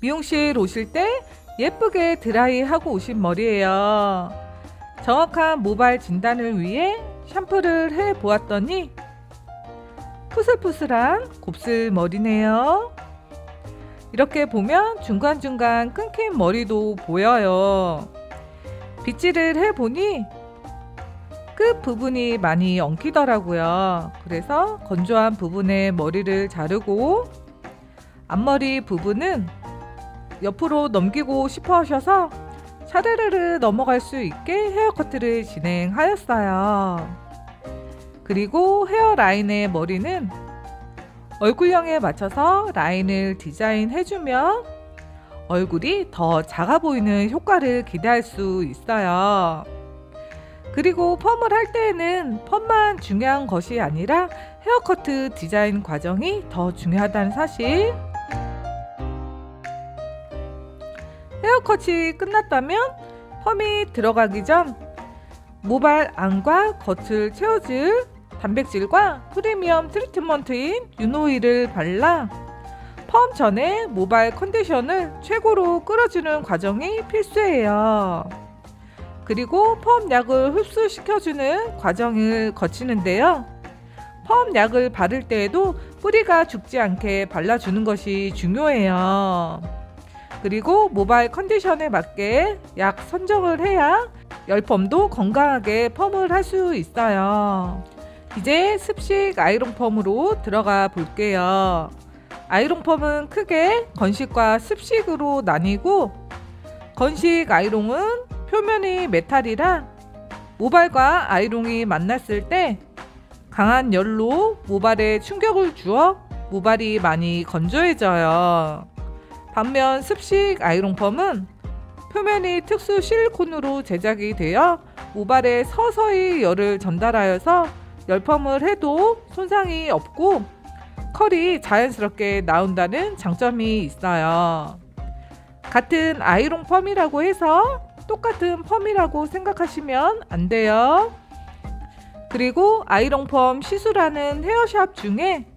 미용실 오실 때 예쁘게 드라이 하고 오신 머리예요. 정확한 모발 진단을 위해 샴푸를 해 보았더니 푸슬푸슬한 곱슬 머리네요. 이렇게 보면 중간중간 끊긴 머리도 보여요. 빗질을 해보니 끝 부분이 많이 엉키더라고요. 그래서 건조한 부분에 머리를 자르고 앞머리 부분은 옆으로 넘기고 싶어 하셔서 샤르르르 넘어갈 수 있게 헤어커트를 진행하였어요. 그리고 헤어라인의 머리는 얼굴형에 맞춰서 라인을 디자인해주면 얼굴이 더 작아 보이는 효과를 기대할 수 있어요. 그리고 펌을 할 때에는 펌만 중요한 것이 아니라 헤어커트 디자인 과정이 더 중요하다는 사실. 헤어컷이 끝났다면 펌이 들어가기 전 모발 안과 겉을 채워줄 단백질과 프리미엄 트리트먼트인 윤오일을 발라 펌 전에 모발 컨디션을 최고로 끌어주는 과정이 필수예요. 그리고 펌 약을 흡수시켜주는 과정을 거치는데요. 펌 약을 바를 때에도 뿌리가 죽지 않게 발라주는 것이 중요해요. 그리고 모발 컨디션에 맞게 약 선정을 해야 열펌도 건강하게 펌을 할 수 있어요. 이제 습식 아이롱 펌으로 들어가 볼게요. 아이롱 펌은 크게 건식과 습식으로 나뉘고 건식 아이롱은 표면이 메탈이라 모발과 아이롱이 만났을 때 강한 열로 모발에 충격을 주어 모발이 많이 건조해져요. 반면 습식 아이롱펌은 표면이 특수 실리콘으로 제작이 되어 모발에 서서히 열을 전달하여서 열펌을 해도 손상이 없고 컬이 자연스럽게 나온다는 장점이 있어요. 같은 아이롱 펌이라고 해서 똑같은 펌이라고 생각하시면 안 돼요. 그리고 아이롱 펌 시술하는 헤어샵 중에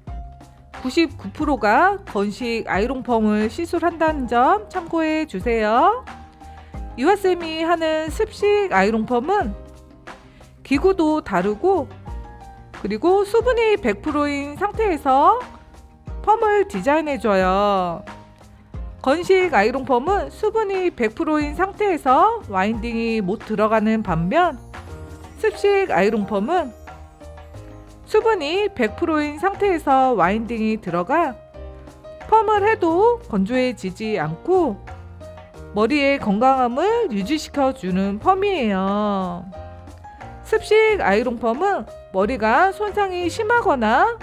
99%가 건식 아이롱 펌을 시술한다는 점 참고해 주세요. 유아쌤이 하는 습식 아이롱 펌은 기구도 다르고 그리고 수분이 100%인 상태에서 펌을 디자인해 줘요. 건식 아이롱 펌은 수분이 100%인 상태에서 와인딩이 못 들어가는 반면 습식 아이롱 펌은 수분이 100%인 상태에서 와인딩이 들어가 펌을 해도 건조해지지 않고 머리의 건강함을 유지시켜 주는 펌이에요. 습식 아이롱 펌은 머리가 손상이 심하거나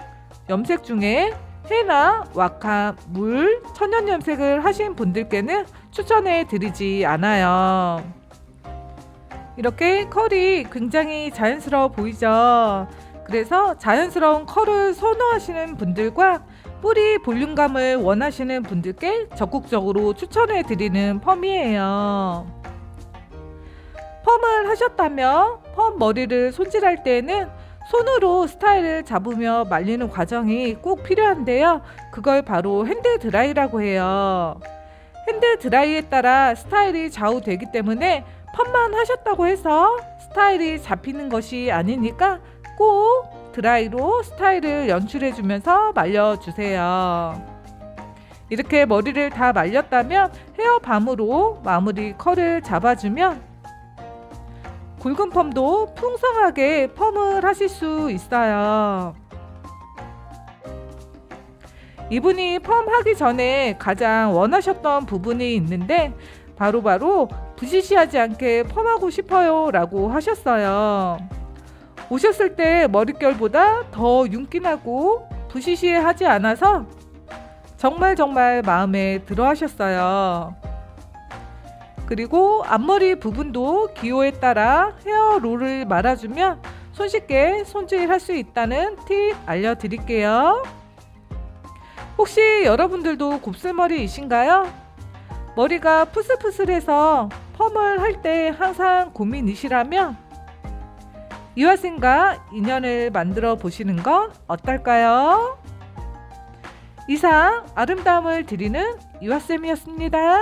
염색 중에 해나 왁카, 물, 천연 염색을 하신 분들께는 추천해 드리지 않아요. 이렇게 컬이 굉장히 자연스러워 보이죠? 그래서 자연스러운 컬을 선호하시는 분들과 뿌리 볼륨감을 원하시는 분들께 적극적으로 추천해 드리는 펌이에요. 펌을 하셨다면 펌 머리를 손질할 때에는 손으로 스타일을 잡으며 말리는 과정이 꼭 필요한데요. 그걸 바로 핸드 드라이라고 해요. 핸드 드라이에 따라 스타일이 좌우되기 때문에 펌만 하셨다고 해서 스타일이 잡히는 것이 아니니까 꼭 드라이로 스타일을 연출해 주면서 말려주세요. 이렇게 머리를 다 말렸다면 헤어밤으로 마무리 컬을 잡아주면 굵은 펌도 풍성하게 펌을 하실 수 있어요. 이분이 펌 하기 전에 가장 원하셨던 부분이 있는데 바로바로 부시시하지 않게 펌하고 싶어요 라고 하셨어요. 오셨을 때 머릿결보다 더 윤기나고 부시시하지 않아서 정말 정말 마음에 들어 하셨어요. 그리고 앞머리 부분도 기호에 따라 헤어롤을 말아주면 손쉽게 손질할 수 있다는 팁 알려드릴게요. 혹시 여러분들도 곱슬머리이신가요? 머리가 푸슬푸슬해서 펌을 할 때 항상 고민이시라면 이화생과 인연을 만들어 보시는 건 어떨까요? 이상 아름다움을 드리는 유아쌤이었습니다.